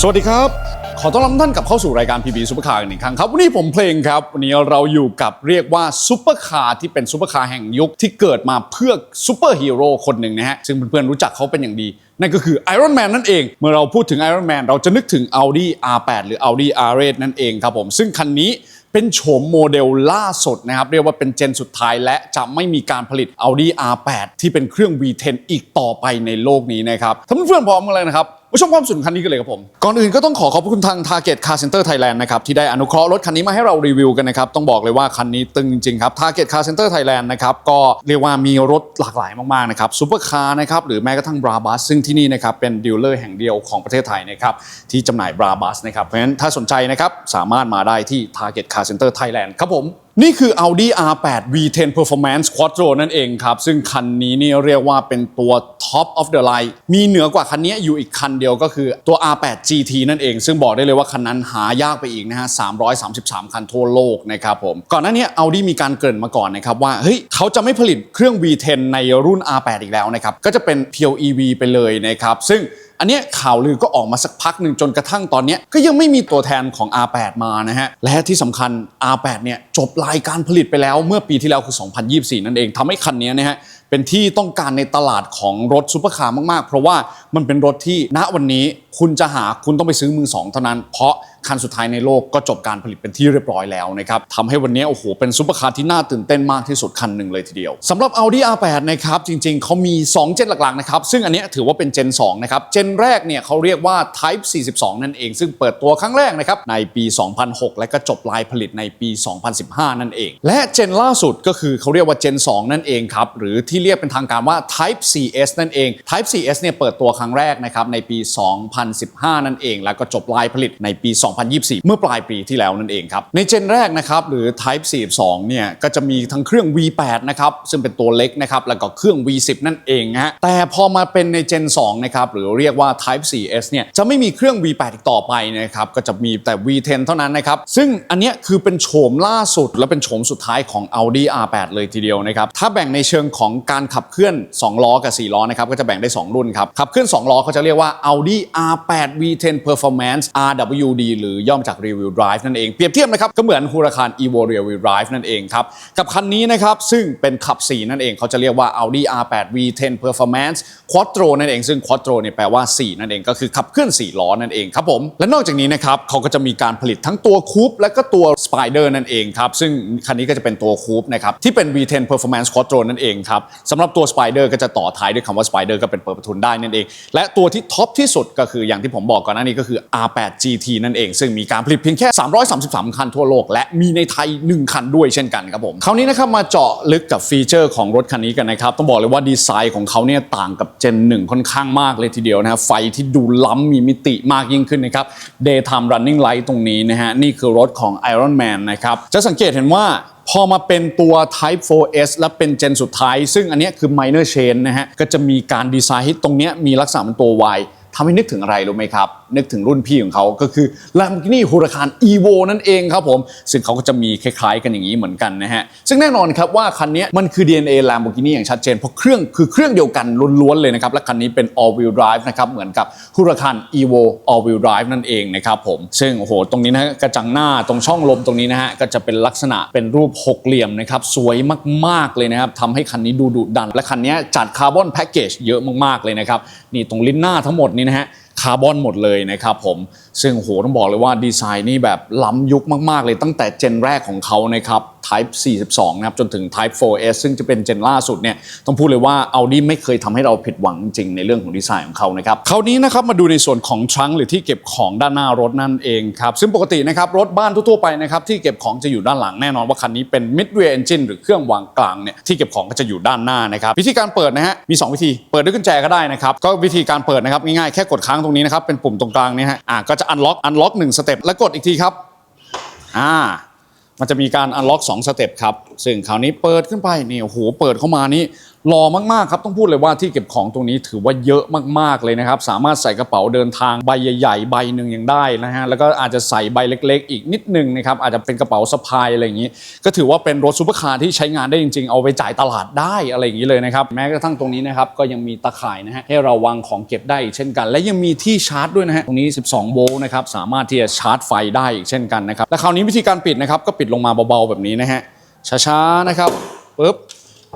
สวัสดีครับ ขอต้อนรับท่านกลับเข้าสู่รายการ PB ซุปเปอร์คาร์อีกหนึ่งครั้งครับ วันนี้ผมเพลงครับ วันนี้เราอยู่กับเรียกว่าซุปเปอร์คาร์ที่เป็นซุปเปอร์คาร์แห่งยุคที่เกิดมาเพื่อซุปเปอร์ฮีโร่คนหนึ่งนะฮะ ซึ่งเพื่อนๆรู้จักเขาเป็นอย่างดี นั่นก็คือ Iron Man นั่นเอง เมื่อเราพูดถึง Iron Man เราจะนึกถึง Audi R8 หรือ Audi R8 นั่นเองครับผมซึ่งคันนี้เป็นโฉมโมเดลล่าสุดนะครับ เรียกว่าเป็นเจนสุดท้ายและจะไม่มีการผลิต Audi R8 ที่เป็นเครื่อง V10 อีกต่อไปในโลกนี้นะครับถ้าเพื่อนๆพร้อมกันเลยนะครับ มาชมความสุดคันนี้กันเลยครับผม ก่อนอื่นก็ต้องขอขอบคุณทาง Target Car Center Thailand นะครับที่ได้อนุเคราะห์รถคันนี้มาให้เรารีวิวกันนะครับ ต้องบอกเลยว่าคันนี้ตึงจริงๆครับ Target Car Center Thailand นะครับก็เรียกว่ามีรถหลากหลายมากๆนะครับซูเปอร์คาร์นะครับหรือแม้กระทั่งบราบัสซึ่งที่นี่นะครับเป็นดีลเลอร์แห่งเดียวของประเทศไทยนะครับที่จำหน่ายบราบัสนะครับเพราะฉะนั้นถ้าสนใจนะครับสามารถมาได้ที่ Target Car Center Thailand ครับผมนี่คือ Audi R8 V10 Performance Quattro นั่นเองครับ ซึ่งคันนี้นี่เรียกว่าเป็นตัว Top of the line มีเหนือกว่าคันนี้อยู่อีกคันเดียวก็คือตัว R8 GT นั่นเอง ซึ่งบอกได้เลยว่าคันนั้นหายากไปอีกนะฮะ 333 คันทั่วโลกนะครับผม ก่อนหน้านี้ Audi มีการเกริ่นมาก่อนนะครับว่า เฮ้ย เขาจะไม่ผลิตเครื่อง V10 ในรุ่น R8 อีกแล้วนะครับ ก็จะเป็น Pure EV ไปเลยนะครับ ซึ่ง อันเนี้ยข่าวลือก็ออกมาสักพักหนึ่งจนกระทั่งตอนเนี้ยก็ยังไม่มีตัวแทนของ R8 มานะฮะ และที่สำคัญ R8 เนี่ยจบรายการผลิตไปแล้วเมื่อปีที่แล้วคือ 2024 นั่นเองทำให้คันนี้นะฮะเป็นที่ต้องการในตลาดของรถซูเปอร์คาร์มากๆ เพราะว่ามันเป็นรถที่ณวันนี้คุณจะหาคุณต้องไปซื้อมือสองเท่านั้นเพราะ คันสุดท้ายในโลกก็จบการผลิตเป็นที่เรียบร้อยแล้วนะครับทำให้วันนี้โอ้โหเป็นซูเปอร์คาร์ที่น่าตื่นเต้นมากที่สุดคันหนึ่งเลยทีเดียวสำหรับ Audi R8 นะครับจริงๆเขามี 2 เจนหลักๆนะครับซึ่งอันนี้ถือว่าเป็นเจน2นะครับเจนแรกเนี่ยเขาเรียกว่า Type 42 นั่นเอง ซึ่งเปิดตัวครั้งแรกนะครับในปี 2006 และก็จบลายผลิตในปี 2015 นั่นเอง และเจนล่าสุดก็คือเขาเรียกว่าเจน2 นั่นเองครับหรือที่เรียกเป็นทางการว่า Type CS นั่นเอง Type CS เนี่ยเปิดตัวครั้งแรกนะครับในปี 2015 นั่นเอง แล้วก็จบลายผลิตในปี2024 เมื่อปลายปีที่แล้วนั่นเองครับ ในเจนแรกนะครับหรือ Type 42 เนี่ยก็จะมีทั้งเครื่อง V8 นะครับซึ่งเป็นตัวเล็กนะครับแล้วก็เครื่อง V10 นั่นเองฮะแต่พอมาเป็นในเจน2นะครับหรือเรียกว่า Type 4S เนี่ยจะไม่มีเครื่อง V8 อีกต่อไปนะครับก็จะมีแต่ V10 เท่านั้นนะครับซึ่งอันนี้คือเป็นโฉมล่าสุด และเป็นโฉมสุดท้ายของ Audi R8 เลยทีเดียวนะครับถ้าแบ่งในเชิงของการขับเคลื่อน 2 ล้อกับ 4 ล้อนะครับก็จะแบ่งได้ 2 รุ่นครับขับเคลื่อน 2 ล้อเขาจะเรียกว่า Audi R8 V10 Performance RWD หรือย่อมจาก Rear Wheel Drive นั่นเอง เปรียบเทียบนะครับ ก็เหมือน Huracan Evo Rear Wheel Drive นั่นเองครับ กับคันนี้นะครับ ซึ่งเป็นขับ 4 นั่นเองเขาจะเรียกว่า Audi R8 V10 Performance Quattro นั่นเอง ซึ่ง Quattro เนี่ยแปลว่า 4 นั่นเองก็คือขับเคลื่อน 4 ล้อนั่นเองครับผม และนอกจากนี้นะครับเขาก็จะมีการผลิตทั้งตัวคูปและก็ตัว Spider นั่นเองครับซึ่งคันนี้ก็จะเป็นตัวคูปนะครับที่เป็น V10 Performance Quattro นั่นเองครับสำหรับตัว Spider ก็จะต่อท้ายด้วยคำว่า Spider ก็เป็นเปิดประทุนได้นั่นเอง และตัวที่ท็อปที่สุดก็คืออย่างที่ผมบอกก่อนหน้านี้ก็คือ R8 GT นั่นเองซึ่งมีการผลิตเพียงแค่ 333 คันทั่วโลก และมีในไทย 1 คันด้วยเช่นกันครับผม คราวนี้นะครับมาเจาะลึกกับฟีเจอร์ของรถคันนี้กันนะครับ ต้องบอกเลยว่าดีไซน์ของเขาเนี่ยต่างกับเจน1ค่อนข้างมากเลยทีเดียวนะฮะไฟที่ดูล้ำมีมิติมากยิ่งขึ้นนะครับ Daytime Running Light ตรงนี้นะฮะนี่คือรถของ Iron Man นะครับจะสังเกตเห็นว่าพอมาเป็นตัว Type 4S และเป็นเจนสุดท้าย ซึ่งอันนี้คือ minor change นะฮะก็จะมีการดีไซน์ให้ตรงนี้มีลักษณะเป็นตัว Y ทำให้นึกถึงอะไรรู้ไหมครับ นึกถึงรุ่นพี่ของเขาก็คือ Lamborghini Huracan Evo นั่นเองครับผม ซึ่งเขาก็จะมีคล้ายๆ กันอย่างนี้เหมือนกันนะฮะ ซึ่งแน่นอนครับว่าคันนี้มันคือ DNA Lamborghini อย่างชัดเจน เพราะเครื่องคือเครื่องเดียวกันล้วนๆเลยนะครับ และคันนี้เป็น all wheel drive นะครับ เหมือนกับ Huracan Evo all wheel drive นั่นเองนะครับผม ซึ่งโอ้โหตรงนี้นะกระจังหน้าตรงช่องลมตรงนี้นะฮะก็จะเป็นลักษณะเป็นรูปหกเหลี่ยมนะครับสวยมากๆเลยนะครับทำให้คันนี้ดูดุดัน และคันนี้จัดคาร์บอนแพ็กเกจเยอะมากๆเลยนะครับนี่ตรงลิ้นหน้าทั้งหมดนีนะฮะ คาร์บอนหมดเลยนะครับผมซึ่งโหต้องบอกเลยว่าดีไซน์นี่แบบล้ำยุคมากๆเลยตั้งแต่เจนแรกของเขานะครับ Type 42 นะครับ จนถึง Type 4S ซึ่งจะเป็นเจนล่าสุดเนี่ยต้องพูดเลยว่า Audi ไม่เคยทำให้เราผิดหวังจริงในเรื่องของดีไซน์ของเขานะครับคราวนี้นะครับมาดูในส่วนของทรังหรือที่เก็บของด้านหน้ารถนั่นเองครับ ซึ่งปกตินะครับรถบ้านทั่วๆไปนะครับที่เก็บของจะอยู่ด้านหลังแน่นอนว่าคันนี้เป็น mid rear engine หรือเครื่องวางกลางเนี่ยที่เก็บของก็จะอยู่ด้านหน้านะครับวิธีการเปิดนะฮะมี 2 วิธีเปิดด้วยกุญแจก็ได้นะครับก็วิธีการเปิดนะครับง่ายๆแค่กดค้างตรงนี้นะครับ เป็นปุ่มตรงกลางนี้ฮะอ่าก็จะอันล็อกอันล็อกหนึ่งสเต็ปแล้วกดอีกทีครับอ่ามันจะมีการ unlock 2สเต็ปครับ ซึ่งคราวนี้เปิดขึ้นไปนี่โอ้โหเปิดเข้ามานี่หล่อมากๆครับต้องพูดเลยว่าที่เก็บของตรงนี้ถือว่าเยอะมากๆเลยนะครับ สามารถใส่กระเป๋าเดินทางใบใหญ่ๆใบหนึ่งยังได้นะฮะแล้วก็อาจจะใส่ใบเล็ก ๆ อีกนิดนึงนะครับอาจจะเป็นกระเป๋าสะพายอะไรอย่างนี้ ก็ถือว่าเป็นรถซูเปอร์คาร์ที่ใช้งานได้จริง ๆ เอาไปจ่ายตลาดได้อะไรอย่างนี้เลยนะครับแม้กระทั่งตรงนี้นะครับก็ยังมีตะข่ายนะฮะให้เราวางของเก็บได้อีกเช่นกัน และยังมีที่ชาร์จด้วยนะฮะตรงนี้ 12 โวลต์นะครับสามารถที่จะชาร์จไฟได้อีกเช่นกันนะครับและคราวนี้วิธีการปิดนะครับก็ปิดลงมาเบาๆแบบนี้นะฮะ ช้าๆนะครับปึ๊บ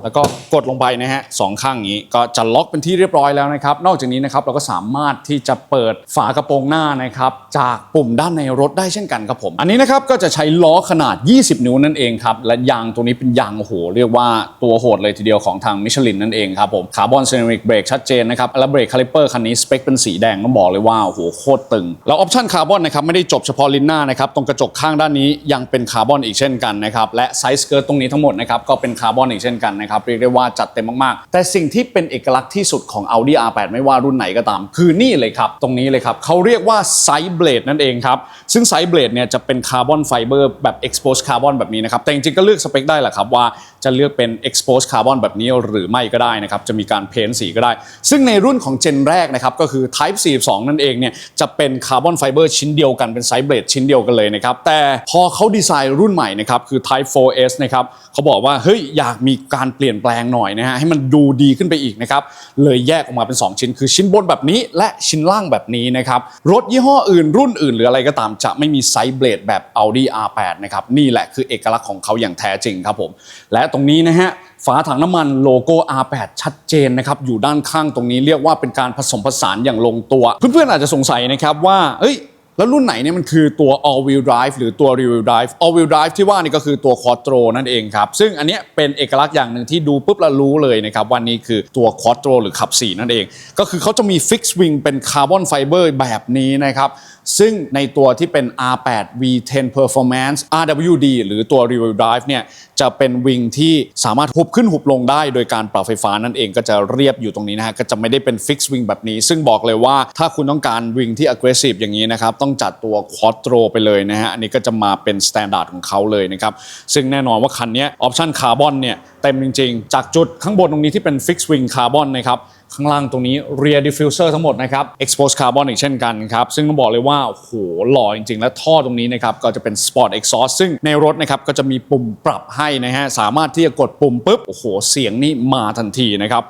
แล้วก็กดลงไปนะฮะสองข้างนี้ก็จะล็อกเป็นที่เรียบร้อยแล้วนะครับ นอกจากนี้นะครับเราก็สามารถที่จะเปิดฝากระโปรงหน้านะครับจากปุ่มด้านในรถได้เช่นกันครับผม อันนี้นะครับก็จะใช้ล้อขนาด 20 นิ้วนั่นเองครับและยางตัวนี้เป็นยางโหเรียกว่าตัวโหดเลยทีเดียวของทางมิชลินนั่นเองครับผมคาร์บอนเซรามิกเบรกชัดเจนนะครับและเบรกคาลิเปอร์คันนี้สเปคเป็นสีแดงต้องบอกเลยว่าโหโคตรตึง แล้วออปชั่นคาร์บอนนะครับไม่ได้จบเฉพาะลิ้นหน้านะครับตรงกระจกข้างด้านนี้ยังเป็นคาร์บอนอีกเช่นกันนะครับและไซส์เกิร์ตตรงนี้ทั้งหมดนะครับก็เป็นคาร์บอนอีกเช่นกันนะครับเรียกได้ว่าจัดเต็มมากๆ แต่สิ่งที่เป็นเอกลักษณ์ที่สุดของ Audi R8 ไม่ว่ารุ่นไหนก็ตาม คือนี่เลยครับ ตรงนี้เลยครับเขาเรียกว่าไซส์เบลดนั่นเองครับ ซึ่งไซส์เบลดเนี่ยจะเป็นคาร์บอนไฟเบอร์แบบ exposed carbon แบบนี้นะครับ แต่จริงๆก็เลือกสเปคได้แหละครับว่าจะเลือกเป็น exposed carbon แบบนี้หรือไม่ก็ได้นะครับจะมีการเพ้นสีก็ได้ ซึ่งในรุ่นของเจนแรกนะครับก็คือ Type 42 นั่นเองเนี่ยจะเป็นคาร์บอนไฟเบอร์ชิ้นเดียวกันเป็นไซส์เบลดชิ้นเดียวกันเลยนะครับแต่พอเขาดีไซน์รุ่นใหม่นะครับคือ Type 4S นะครับเขาบอกว่าเฮ้ยอยากมีการเปลี่ยนแปลงหน่อยนะฮะให้มันดูดีขึ้นไปอีกนะครับเลยแยกออกมาเป็น 2 ชิ้น คือชิ้นบนแบบนี้ และชิ้นล่างแบบนี้นะครับรถยี่ห้ออื่นรุ่นอื่น หรืออะไรก็ตามจะไม่มีไซส์เบลดแบบ Audi R8 นะครับนี่แหละคือเอกลักษณ์ของเขาอย่างแท้จริงครับผมและตรงนี้นะฮะฝาถังน้ำมันโลโก้ R8 ชัดเจนนะครับอยู่ด้านข้างตรงนี้เรียกว่าเป็นการผสมผสานอย่างลงตัว เพื่อนๆอาจจะสงสัยนะครับว่าเอ้ย แล้วรุ่นไหนเนี่ยมันคือตัว all wheel drive หรือตัว rear wheel drive all wheel drive ที่ว่านี่ก็คือตัว quattro นั่นเองครับ ซึ่งอันเนี้ยเป็นเอกลักษณ์อย่างหนึ่งที่ดูปุ๊บแล้วรู้เลยนะครับวันนี้คือตัว quattro หรือขับ 4 นั่นเอง ก็คือเขาจะมี fix wing เป็นคาร์บอนไฟเบอร์แบบนี้นะครับ ซึ่งในตัวที่เป็น R8 V10 Performance RWD หรือตัว rear wheel drive เนี่ยจะเป็นวิงที่สามารถหุบขึ้นหุบลงได้ โดยการปรับไฟฟ้านั่นเองก็จะเรียบอยู่ตรงนี้นะฮะก็จะไม่ได้เป็น fix wing แบบนี้ ซึ่งบอกเลยว่าถ้าคุณต้องการวิงที่ aggressive อย่างนี้นะครับ ต้องจัดตัว quattro ไปเลยนะฮะอันนี้ก็จะมาเป็น standard ของเขาเลยนะครับ ซึ่งแน่นอนว่าคันนี้ออปชันคาร์บอนเนี่ย ต็มจริง ๆ จากจุดข้างบนตรงนี้ที่เป็นฟิกซ์วิงคาร์บอนนะครับข้างล่างตรงนี้เรียดิฟิวเซอร์ทั้งหมดนะครับ exposed carbon อีกเช่นกันครับ ซึ่งต้องบอกเลยว่าโอ้โหหล่อจริง ๆ และท่อตรงนี้นะครับ ก็จะเป็น sport exhaust ซึ่งในรถนะครับ ก็จะมีปุ่มปรับให้นะฮะ สามารถที่จะกดปุ่มปุ๊บ โอ้โห เสียงนี่มาทันทีนะครับ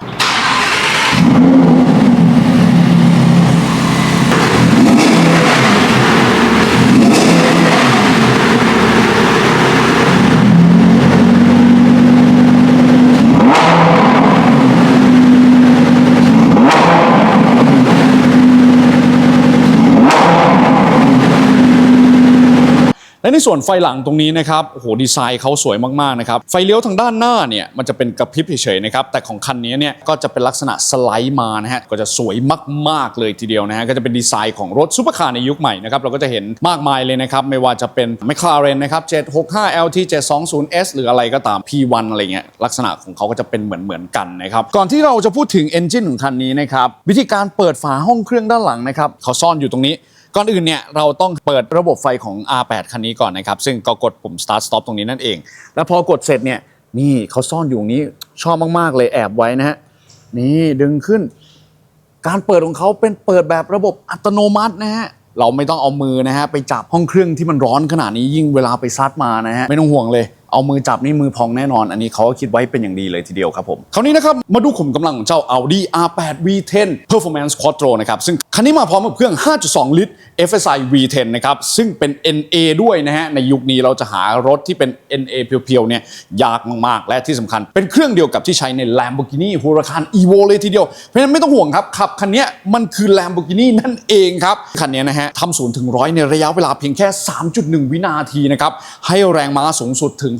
และในส่วนไฟหลังตรงนี้นะครับโอ้โหดีไซน์เขาสวยมากๆนะครับไฟเลี้ยวทางด้านหน้าเนี่ยมันจะเป็นกระพริบเฉยๆนะครับแต่ของคันนี้เนี่ยก็จะเป็นลักษณะสไลด์มานะฮะก็จะสวยมากๆเลยทีเดียวนะฮะก็จะเป็นดีไซน์ของรถซูเปอร์คาร์ในยุคใหม่นะครับเราก็จะเห็นมากมายเลยนะครับไม่ว่าจะเป็น McLaren นะครับ 765 LT 720S หรืออะไรก็ตาม P1 อะไรเงี้ยลักษณะของเขาก็จะเป็นเหมือนๆกันนะครับก่อนที่เราจะพูดถึง Engine ของคันนี้นะครับวิธีการเปิดฝาห้องเครื่องด้านหลังนะครับเขาซ่อนอยู่ตรงนี้ ก่อนอื่นเนี่ยเราต้องเปิดระบบไฟของ R8 คันนี้ก่อนนะครับ ซึ่งก็กดปุ่ม start stop ตรงนี้นั่นเอง แล้วพอกดเสร็จเนี่ยนี่เขาซ่อนอยู่นี้ชอบมาก ๆ เลยแอบไว้นะฮะนี่ดึงขึ้น การเปิดของเขาเป็นเปิดแบบระบบอัตโนมัตินะฮะเราไม่ต้องเอามือนะฮะไปจับห้องเครื่องที่มันร้อนขนาดนี้ยิ่งเวลาไปซัดมานะฮะไม่ต้องห่วงเลย เอามือจับนี่มือพองแน่นอน อันนี้เขาก็คิดไว้เป็นอย่างดีเลยทีเดียวครับผม คราวนี้นะครับ มาดูขุมกำลังของเจ้า Audi R8 V10 Performance Quattro นะครับ ซึ่งคันนี้มาพร้อมกับเครื่อง 5.2 ลิตร FSI V10 นะครับ ซึ่งเป็น NA ด้วยนะฮะ ในยุคนี้เราจะหารถที่เป็น NA เพียวๆเนี่ยยากมากๆ และที่สำคัญ เป็นเครื่องเดียวกับที่ใช้ใน Lamborghini Huracan Evo เลยทีเดียว เพราะฉะนั้นไม่ต้องห่วงครับขับคันนี้มันคือ Lamborghini นั่นเองครับคันนี้นะฮะทำศูนย์ถึงร้อยในระยะเวลาเพียงแค่ 3.1 วินาทีนะครับให้แรงม้าสูงสุดถึง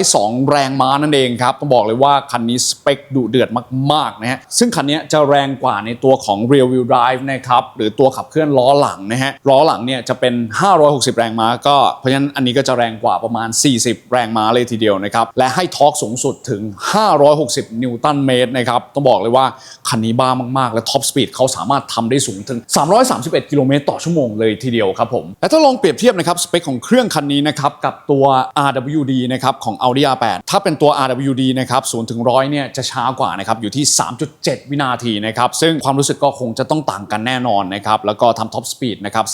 602 แรงม้านั่นเองครับต้องบอกเลยว่าคันนี้สเปคดุเดือดมากๆนะฮะซึ่งคันนี้จะแรงกว่าในตัวของ Rear Wheel Drive นะครับหรือตัวขับเคลื่อนล้อหลังนะฮะล้อหลังเนี่ยจะเป็น 560 แรงม้าก็เพราะฉะนั้นอันนี้ก็จะแรงกว่าประมาณ 40 แรงม้าเลยทีเดียวนะครับและให้ทอร์กสูงสุดถึง 560 นิวตันเมตรนะครับต้องบอกเลยว่าคันนี้บ้ามากๆ และท็อปสปีดเขาสามารถทำได้สูงถึง 331 กิโลเมตรต่อชั่วโมงเลยทีเดียวครับผมและถ้าลองเปรียบเทียบนะครับสเปคของเครื่องคันนี้นะครับกับตัว RWD นะครับนะครับของ Audi R8 ถ้าเป็นตัว RWD นะครับ0ถึง100เนี่ยจะช้ากว่านะครับอยู่ที่ 3.7 วินาทีนะครับซึ่งความรู้สึกก็คงจะต้องต่างกันแน่นอนนะครับแล้วก็ทำท็อปสปีดนะครับ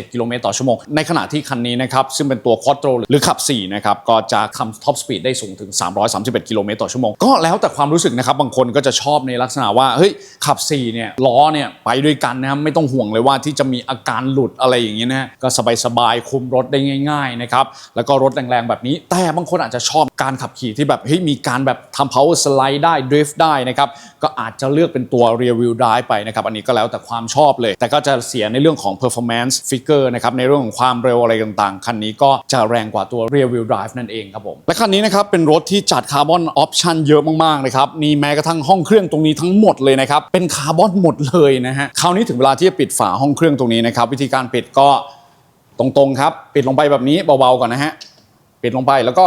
327 กิโลเมตรต่อชั่วโมง ในขณะที่คันนี้นะครับซึ่งเป็นตัว Quattro หรือขับ 4 นะครับก็จะทำท็อปสปีดได้สูงถึง 331 กิโลเมตรต่อชั่วโมงก็แล้วแต่ความรู้สึกนะครับบางคนก็จะชอบในลักษณะว่าเฮ้ยขับ 4 เนี่ยล้อเนี่ยไปด้วยกันนะครับไม่ต้องห่วงเลยว่าที่จะมีอาการหลุดอะไรอย่างนี้นะฮะก็สบายๆคุมรถได้ง่ายๆนะครับแล้วก็รถแรงๆแบบนี้แแต่บางคนอาจจะชอบการขับขี่ที่แบบเฮ้ยมีการแบบทำ power slide ได้ drift ได้นะครับ ก็อาจจะเลือกเป็นตัว rear wheel drive ไปนะครับ อันนี้ก็แล้วแต่ความชอบเลย แต่ก็จะเสียในเรื่องของ performance figure นะครับ ในเรื่องของความเร็วอะไรต่างๆ คันนี้ก็จะแรงกว่าตัว rear wheel drive นั่นเองครับผม และคันนี้นะครับ เป็นรถที่จัดคาร์บอนออปชันเยอะมากๆนะครับมีแม้กระทั่งห้องเครื่องตรงนี้ทั้งหมดเลยนะครับเป็นคาร์บอนหมดเลยนะฮะคราวนี้ถึงเวลาที่จะปิดฝาห้องเครื่องตรงนี้นะครับวิธีการปิดก็ตรงๆครับ ปิดลงไปแบบนี้เบาๆก่อนนะฮะ ปิดลงไปแล้วก็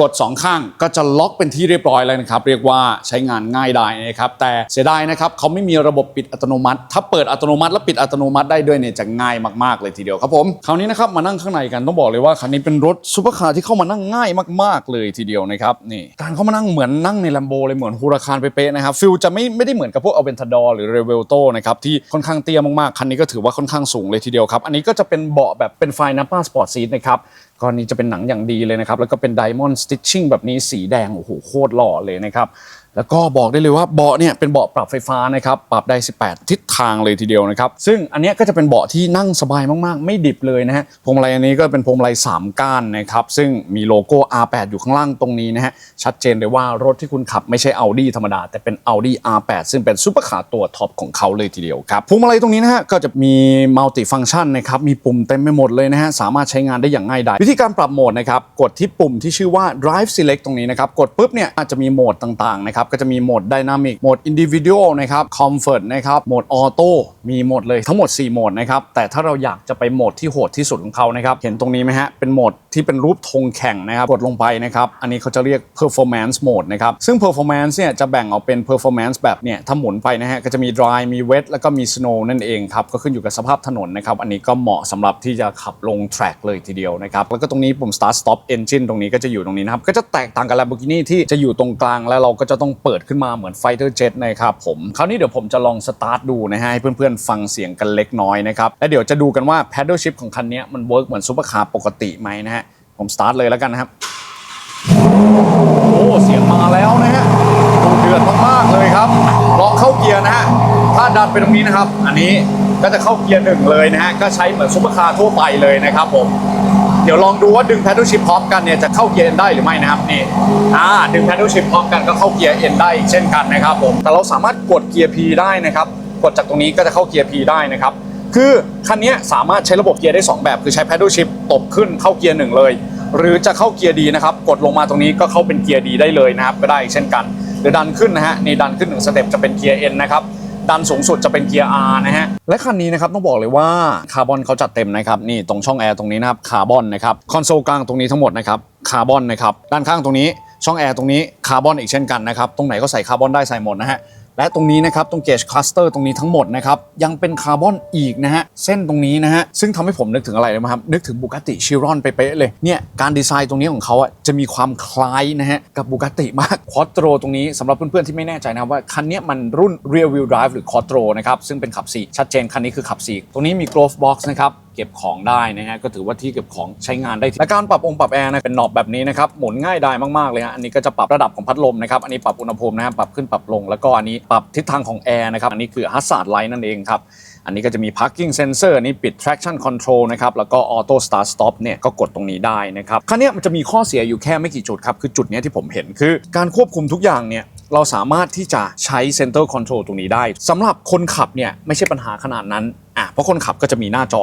กด 2 ข้างก็จะล็อกเป็นที่เรียบร้อยแล้วนะครับ เรียกว่าใช้งานง่ายได้นะครับ แต่เสียดายนะครับเขาไม่มีระบบปิดอัตโนมัติ ถ้าเปิดอัตโนมัติแล้วปิดอัตโนมัติได้ด้วยเนี่ยจะง่ายมากๆเลยทีเดียวครับผมคราวนี้นะครับมานั่งข้างในกันต้องบอกเลยว่าคันนี้เป็นรถซูเปอร์คาร์ที่เข้ามานั่งง่ายมาก ๆเลยทีเดียวนะครับนี่การเข้ามานั่งเหมือนนั่งในลัมโบเลยเหมือนฮูราคารเป๊ะๆนะครับฟิลจะไม่ไม่ได้เหมือนกับพวกอเวนทาดอร์หรือเรเวลโตนะครับที่ค่อนข้างเตี้ยมากๆคันนี้ก็ถือว่าค่อนข้างสูงเลยทีเดียวครับอันนี้ก็จะเป็นเบาะแบบเป็นไฟนัปป้าสปอร์ตซีทนะครับ ก้อนนี้จะเป็นหนังอย่างดีเลยนะครับ แล้วก็เป็นไดมอนด์สติชชิ่งแบบนี้สีแดง โอ้โห โคตรหล่อเลยนะครับ แล้วก็บอกได้เลยว่าเบาะเนี่ยเป็นเบาะปรับไฟฟ้านะครับปรับได้ 18 ทิศทางเลยทีเดียวนะครับซึ่งอันนี้ก็จะเป็นเบาะที่นั่งสบายมากๆ ไม่ดิบเลยนะฮะพวงมาลัยอันนี้ก็เป็นพวงมาลัย3 ก้านนะครับซึ่งมีโลโก้ R8 อยู่ข้างล่างตรงนี้นะฮะชัดเจนเลยว่ารถที่คุณขับไม่ใช่ Audi ธรรมดา แต่เป็น Audi R8 ซึ่งเป็นซูเปอร์คาร์ตัวท็อปของเขาเลยทีเดียวครับพวงมาลัยตรงนี้นะฮะก็จะมีมัลติฟัง c t ชันนะครับมีปุ่มเต็มไปหมดเลยนะฮะสามารถใช้งานได้อย่างง่ายดายวิธีการปรับโหมดนะครับกดที่ปุ่มที่ชื่อว่า drive select ตรงนี้นะครับกดปุ๊บเนี่ยอาจจะมีโหมดต่างๆนะครับก็จะมีโหมด dynamic โหมด individual นะครับ comfort นะครับโหมด auto มีหมดเลยทั้งหมด 4 โหมดนะครับ แต่ถ้าเราอยากจะไปโหมดที่โหดที่สุดของเขานะครับ เห็นตรงนี้ไหมฮะ เป็นโหมดที่เป็นรูปธงแข่งนะครับ กดลงไปนะครับ อันนี้เขาจะเรียก performance mode นะครับ ซึ่ง performance เนี่ยจะแบ่งออกเป็น performance แบบเนี่ย ถ้าหมุนไปนะฮะ ก็จะมี dry มี wet แล้วก็มี snow นั่นเองครับ ก็ขึ้นอยู่กับสภาพถนนนะครับ อันนี้ก็เหมาะสำหรับที่จะขับลง track เลยทีเดียวนะครับ แล้วก็ตรงนี้ปุ่ม start stop engine ตรงนี้ก็จะอยู่ตรงนี้นะครับ ก็จะแตกต่างกับ Lamborghini ที่จะอยู่ตรงกลางแล้วเราก็จะต้องเปิดขึ้นมาเหมือน fighter jet นะครับผมคราวนี้เดี๋ยวผมจะลอง start ดูนะฮะให้เพื่อนๆ ฟังเสียงกันเล็กน้อยนะครับ แล้วเดี๋ยวจะดูกันว่า paddle shift ของคันนี้มัน work เหมือนซุปเปอร์คาร์ปกติไหมนะฮะผม start เลยแล้วกันนะครับ โอ้ เสียงมาแล้วนะฮะดูเดือดมากๆเลยครับลองเข้าเกียร์นะฮะถ้าดันไปตรงนี้นะครับ อันนี้ก็จะเข้าเกียร์หนึ่งเลยนะฮะก็ใช้เหมือนซุปเปอร์คาร์ทั่วไปเลยนะครับผม เดี๋ยวลองดูว่าดึง paddle shift พร้อมกันเนี่ยจะเข้าเกียร์ N ได้หรือไม่นะครับนี่อ่าดึง paddle shift พร้อมกันก็เข้าเกียร์ N ได้อีกเช่นกันนะครับผมแต่เราสามารถกดเกียร์ P ได้นะครับกดจากตรงนี้ก็จะเข้าเกียร์ P ได้นะครับคือคันนี้สามารถใช้ระบบเกียร์ได้ 2 แบบ คือใช้ paddle shift ตบขึ้นเข้าเกียร์หนึ่งเลย หรือจะเข้าเกียร์ดีนะครับกดลงมาตรงนี้ก็เข้าเป็นเกียร์ดีได้เลยนะครับก็ได้อีกเช่นกัน หรือดันขึ้นนะฮะนี่ดันขึ้นหนึ่งสเต็ปจะเป็นเกียร์ N นะครับ ดันสูงสุดจะเป็นเกียร์ R นะฮะ และคันนี้นะครับต้องบอกเลยว่าคาร์บอนเขาจัดเต็มนะครับนี่ตรงช่องแอร์ตรงนี้นะครับคาร์บอนนะครับคอนโซลกลางตรงนี้ทั้งหมดนะครับคาร์บอนนะครับด้านข้างตรงนี้ช่องแอร์ตรงนี้คาร์บอนอีกเช่นกันนะครับตรงไหนก็ใส่คาร์บอนได้ใส่หมดนะฮะ และตรงนี้นะครับตรงเกจคลัสเตอร์ตรงนี้ทั้งหมดนะครับยังเป็นคาร์บอนอีกนะฮะเส้นตรงนี้นะฮะซึ่งทำให้ผมนึกถึงอะไรรู้ไหมครับนึกถึงบูก a ติชิรอนไปเป๊ะเลยเนี่ยการดีไซน์ตรงนี้ของเขาอะจะมีความคล้ายนะฮะกับบูก a ติมากคอตโรตรงนี้สำหรับเพื่อนๆที่ไม่แน่ใจนะว่าคันนี้มันรุ่น rear wheel drive หรือ quattro นะครับซึ่งเป็นขับ4ชัดเจนคันนี้คือขับ4ตรงนี้มี glove box นะครับเก็บของได้นะฮะก็ถือว่าที่เก็บของใช้งานได้และการปรับองค์ปรับแอร์นะเป็นหนอบแบบนี้นะครับหมุนง่ายได้มากๆเลยฮะอันนี้ก็จะปรับระดับของพัดลมนะครับอันนี้ปรับอุณหภูมินะฮะปรับขึ้นปรับลงแล้วก็อันนี้ปรับทิศทางของแอร์นะครับอันนี้คือ hazard light นั่นเองครับอันนี้ก็จะมี parking sensor อันนี้ปิด traction control นะครับแล้วก็ auto start stop เนี่ยก็กดตรงนี้ได้นะครับคันนี้มันจะมีข้อเสียอยู่แค่ไม่กี่จุดครับคือจุดนี้ที่ผมเห็นคือ การควบคุมทุกอย่างเนี่ยเราสามารถที่จะใช้ center control ตรงนี้ได้สำหรับคนขับเนี่ยไม่ใช่ปัญหาขนาดนั้นอะเพราะคนขับก็จะมีหน้าจอ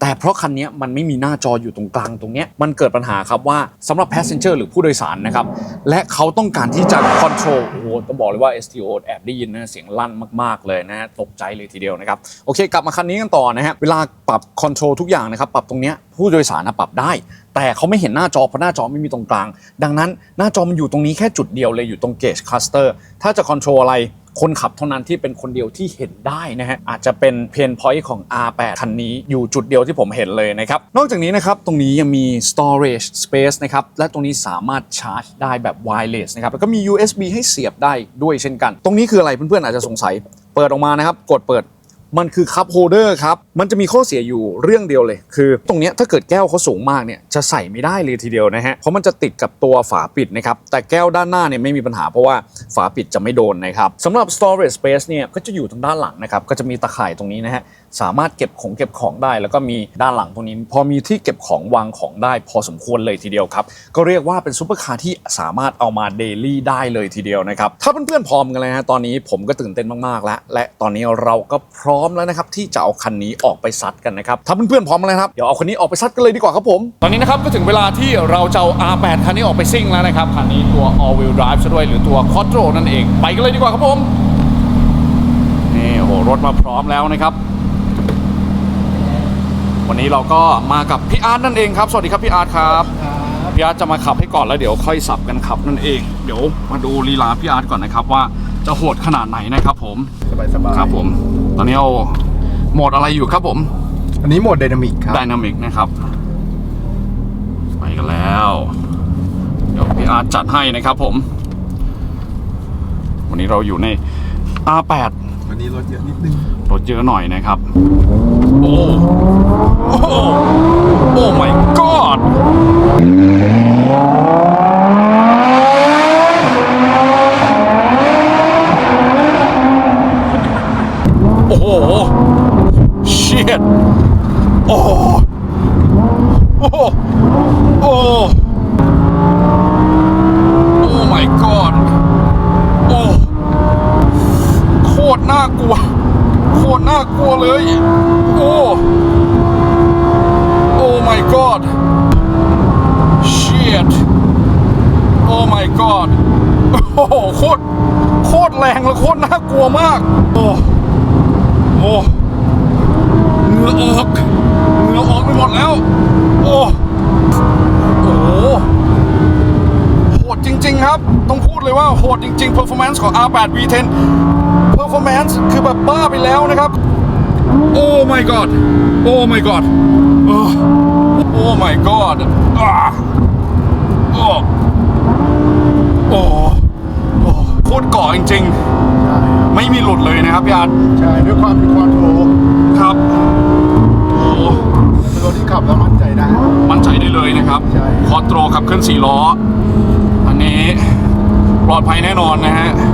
แต่เพราะคันนี้มันไม่มีหน้าจออยู่ตรงกลางตรงเนี้ยมันเกิดปัญหาครับว่าสำหรับ passenger หรือผู้โดยสารนะครับ และเขาต้องการที่จะ control โอ้โหต้องบอกเลยว่า STO แอบได้ยินนะเสียงลั่นมาก ๆ เลยนะตกใจเลยทีเดียวนะครับ โอเค กลับมาคันนี้กันต่อนะฮะเวลาปรับ control ทุกอย่างนะครับ ปรับตรงเนี้ยผู้โดยสารปรับได้ แต่เขาไม่เห็นหน้าจอเพราะหน้าจอไม่มีตรงกลาง ดังนั้นหน้าจอมันอยู่ตรงนี้แค่จุดเดียวเลยอยู่ตรง gauge cluster ถ้าจะ control อะไร คนขับเท่านั้นที่เป็นคนเดียวที่เห็นได้นะฮะอาจจะเป็นเพนพอยต์ของ R8 คันนี้อยู่จุดเดียวที่ผมเห็นเลยนะครับนอกจากนี้นะครับตรงนี้ยังมี storage space นะครับและตรงนี้สามารถชาร์จได้แบบ wireless นะครับแล้วก็มี USB ให้เสียบได้ด้วยเช่นกัน ตรงนี้คืออะไรเพื่อนๆอาจจะสงสัยเปิดออกมานะครับกดเปิด มันคือคัพโฮเดอร์ครับ มันจะมีข้อเสียอยู่เรื่องเดียวเลย คือตรงนี้ถ้าเกิดแก้วเขาสูงมากเนี่ยจะใส่ไม่ได้เลยทีเดียวนะฮะ เพราะมันจะติดกับตัวฝาปิดนะครับ แต่แก้วด้านหน้าเนี่ยไม่มีปัญหาเพราะว่าฝาปิดจะไม่โดนนะครับสำหรับ storage space เนี่ยก็จะอยู่ทางด้านหลังนะครับ ก็จะมีตะข่ายตรงนี้นะฮะ สามารถเก็บของเก็บของได้ แล้วก็มีด้านหลังตรงนี้ พอมีที่เก็บของวางของได้ พอสมควรเลยทีเดียวครับ ก็เรียกว่าเป็นซุปเปอร์คาร์ที่สามารถเอามาเดลี่ได้เลยทีเดียวนะครับ ถ้าเพื่อนๆพร้อมกันเลยนะตอนนี้ผมก็ตื่นเต้นมากๆแล้ว และตอนนี้เราก็พร้อมแล้วนะครับที่จะเอาคันนี้ออกไปซัดกันนะครับ ถ้าเพื่อนๆพร้อมแล้วครับ เดี๋ยวเอาคันนี้ออกไปซัดกันเลยดีกว่าครับผม ตอนนี้นะครับก็ถึงเวลาที่เราจะเอา R8 คันนี้ออกไปซิ่งแล้วนะครับ คันนี้ตัว all wheel drive ซะด้วยหรือตัว quattro นั่นเอง ไปกันเลยดีกว่าครับผม นี่โอ้โหรถมาพร้อมแล้วนะครับ วันนี้เราก็มากับพี่อาร์ตนั่นเองครับ สวัสดีครับพี่อาร์ตครับพี่อาร์ตจะมาขับให้ก่อนแล้วเดี๋ยวค่อยสับกันขับนั่นเอง เดี๋ยวมาดูลีลาพี่อาร์ตก่อนนะครับว่าจะโหดขนาดไหนนะครับผมสบายสบายครับผม ตอนนี้เอาโหมดอะไรอยู่ครับผม อันนี้โหมดไดนามิกครับไดนามิกนะครับไปกันแล้ว เดี๋ยวพี่อาร์ตจัดให้นะครับผม วันนี้เราอยู่ใน R8 วั นนี้รถเยอะนิดนึงรถเยอะหน่อยนะครับ โอ้โอ้โอ้ my god โอ้โห shit โอ้โหโอ้โหโอ้โอ้ my god น่ากลัวโคตรน่ากลัวเลย โอ้โอ้ my god shit โอ้ my god โอ้โหโคตรโคตรแรงและโคตรน่ากลัวมาก โอ้โอ้เหงื่อออกเหงื่อออกไปหมดแล้ว โอ้โอ้โหโหดจริง ๆ ครับ ต้องพูดเลยว่าโหดจริง ๆ performance ของ R8 V10 performance คือแบบบ้าไปแล้วนะครับ โอ้ my god โอ้ my god โอ้โอ้ my god อ่าโอ้โอ้โอ้โคตรเก่อจริงๆ ไม่มีหลุดเลยนะครับพี่อาร์ตใช่ด้วยความเป็นควอนโทรครับโอ้เป็นรถที่ขับแล้วมั่นใจได้ มั่นใจได้เลยนะครับใช่คอโตรขับเคลื่อนสี่ล้อ อันนี้ปลอดภัยแน่นอนนะฮะโอ้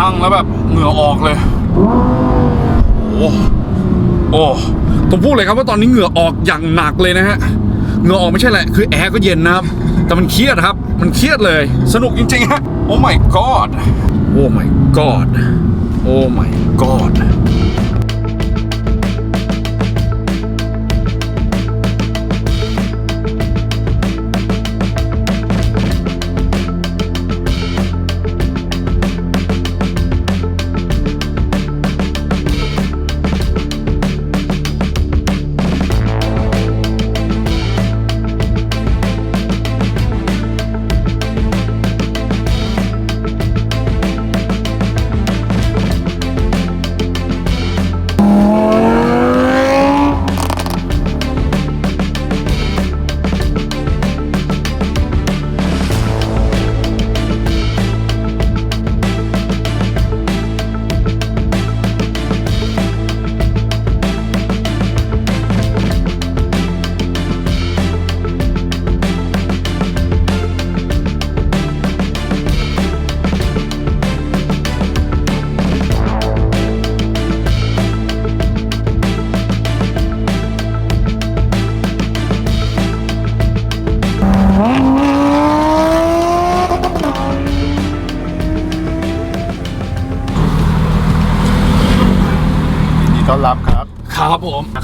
นั่งแล้วแบบเหงื่อออกเลย โอ้โอ้ผมพูดเลยครับว่าตอนนี้เหงื่อออกอย่างหนักเลยนะฮะเหงื่อออกไม่ใช่แหละคือแอร์ก็เย็นนะครับ แต่มันเครียดครับ มันเครียดเลย สนุกจริงๆฮะโอ้ my god โอ้ my god โอ้ my god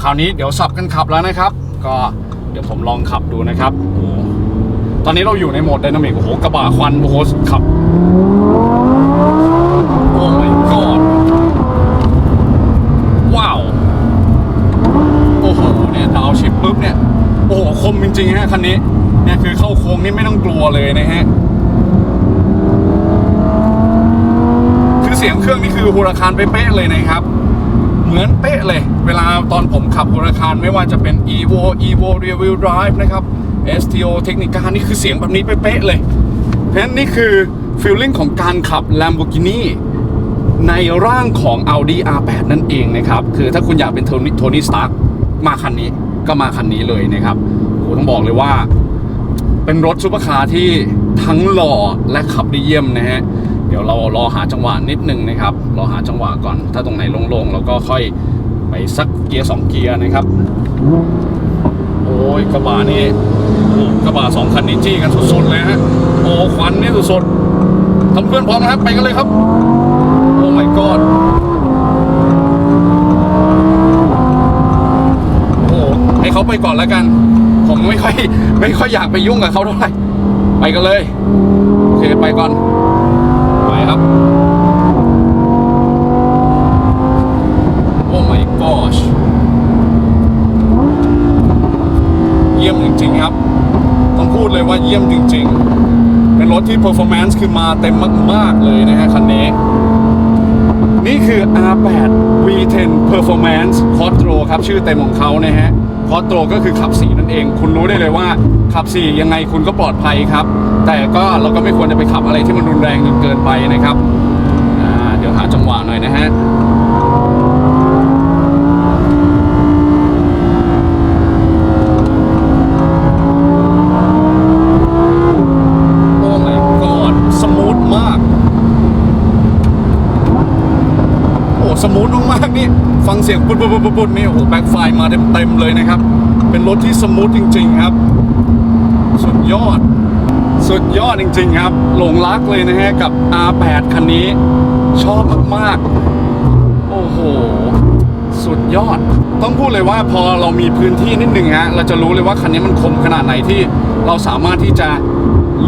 ราวนี้เดี๋ยวสับกันขับแล้วนะครับ ก็เดี๋ยวผมลองขับดูนะครับโอ้ตอนนี้เราอยู่ในโหมดไดนามิกโอ้โหกระบะควันโอ้โหขับโอ้ my god ว้าวโอ้โหเนี่ยดาวชิปปุ๊บเนี่ยโอ้โหคมจริงๆฮะคันนี้เนี่ยคือเข้าโค้งนี่ไม่ต้องกลัวเลยนะฮะคือเสียงเครื่องนี่คือฮูราคารเป๊ะๆเลยนะครับ เหมือนเป๊ะเลย เวลาตอนผมขับฮูราคารไม่ว่าจะเป็น evo evo rear wheel drive นะครับ sto Technica นี่คือเสียงแบบนี้เป๊ะเลย เพราะฉะนั้นนี่คือฟีลลิ่งของการขับ Lamborghini ในร่างของ Audi R8 นั่นเองนะครับ คือถ้าคุณอยากเป็นโทนี่โทนี่สตาร์มาคันนี้ก็มาคันนี้เลยนะครับโอ้ต้องบอกเลยว่า เป็นรถซุปเปอร์คาร์ที่ทั้งหล่อและขับได้เยี่ยมนะฮะ เดี๋ยวเรารอหาจังหวะนิดนึงนะครับรอหาจังหวะก่อน ถ้าตรงไหนโล่งๆเราก็ค่อยไปสักเกียร์สองเกียร์นะครับ โอ้ยกระบะนี่โอ้กระบะสองคันนี้จี้กันสุดๆเลยฮะโอ้ควันนี่สุดๆทำเพื่อนพร้อมนะครับไปกันเลยครับ โอ้ my god โอ้ให้เขาไปก่อนแล้วกัน ผมไม่ค่อยไม่ค่อยอยากไปยุ่งกับเขาเท่าไหร่ไปกันเลยโอเคไปก่อน ครับ โอ้ my gosh เยี่ยมจริง ๆ ครับ ต้องพูดเลยว่าเยี่ยมจริง ๆ เป็นรถที่ performance คือมาเต็มมาก ๆ เลยนะฮะคันนี้ นี่คือ R8 V10 Performance Quattro ครับ ชื่อเต็มของเขานะฮะ Quattro ก็คือขับสีนั่นเอง คุณรู้ได้เลยว่าขับสียังไงคุณก็ปลอดภัยครับ แต่ก็เราก็ไม่ควรจะไปขับอะไรที่มันรุนแรงจนเกินไปนะครับเดี๋ยวหาจังหวะหน่อยนะฮะโอ้ my god สมูทมากโอ้สมูทมากๆนี่ฟังเสียงปุ๊บปุ๊บปุ๊บปุ๊บนี่โอ้โหแบ็คไฟมาเต็มเต็มๆเลยนะครับ เป็นรถที่สมูทจริง ๆ ครับ สุดยอด สุดยอดจริง ๆ ครับ หลงรักเลยนะฮะ กับ R8 คันนี้ ชอบมากๆ โอ้โห สุดยอด ต้องพูดเลยว่าพอเรามีพื้นที่นิดหนึ่งฮะ เราจะรู้เลยว่าคันนี้มันคมขนาดไหนที่เราสามารถที่จะ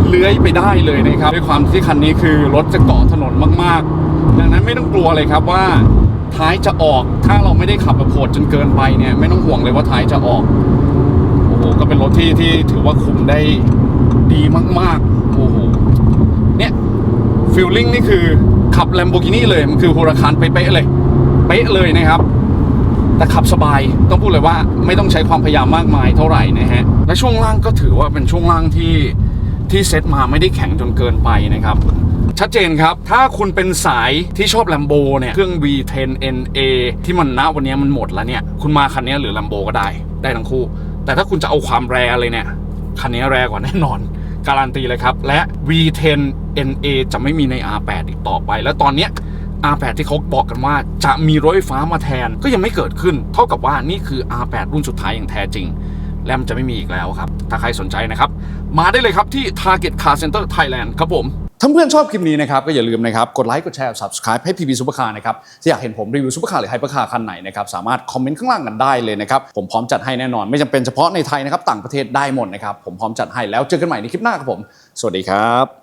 เลื้อยไปได้เลยนะครับ ด้วยความที่คันนี้คือรถจะเกาะถนนมากๆ ดังนั้นไม่ต้องกลัวเลยครับว่าท้ายจะออก ถ้าเราไม่ได้ขับแบบโหดจนเกินไปเนี่ย ไม่ต้องห่วงเลยว่าท้ายจะออก โอ้โห ก็เป็นรถที่ที่ถือว่าคุมได้ ดีมากๆ โอ้โห เนี่ยฟิลลิ่งนี่คือขับ Lamborghini เลย มันคือฮูราคารเป๊ะเลย เป๊ะเลยนะครับ แต่ขับสบายต้องพูดเลยว่าไม่ต้องใช้ความพยายามมากมายเท่าไหร่นะฮะ และช่วงล่างก็ถือว่าเป็นช่วงล่างที่ที่เซตมาไม่ได้แข็งจนเกินไปนะครับชัดเจนครับ ถ้าคุณเป็นสายที่ชอบ Lambo เนี่ย เครื่อง V10 NA ที่มันณวันนี้มันหมดแล้วเนี่ย คุณมาคันนี้หรือ Lambo ก็ได้ ได้ทั้งคู่ แต่ถ้าคุณจะเอาความแรเลยเนี่ย คันนี้แรงกว่าแน่นอน การันตีเลยครับ และ V10 NA จะไม่มีใน R8 อีกต่อไป แล้วตอนเนี้ย R8 ที่เขาบอกกันว่าจะมีรถไฟฟ้ามาแทนก็ยังไม่เกิดขึ้น เท่ากับว่านี่คือ R8 รุ่นสุดท้ายอย่างแท้จริง และมันจะไม่มีอีกแล้วครับ ถ้าใครสนใจนะครับ มาได้เลยครับที่ Target Car Center Thailand ครับผม ถ้าเพื่อนชอบคลิปนี้นะครับก็อย่าลืมนะครับกดไลค์กดแชร์ subscribe ให้ PB Supercar นะครับถ้าอยากเห็นผมรีวิวซุปเปอร์คาร์หรือไฮเปอร์คาร์คันไหนนะครับสามารถคอมเมนต์ข้างล่างกันได้เลยนะครับผมพร้อมจัดให้แน่นอน ไม่จำเป็นเฉพาะในไทยนะครับต่างประเทศได้หมดนะครับผมพร้อมจัดให้แล้วเจอกันใหม่ในคลิปหน้าครับผม สวัสดีครับ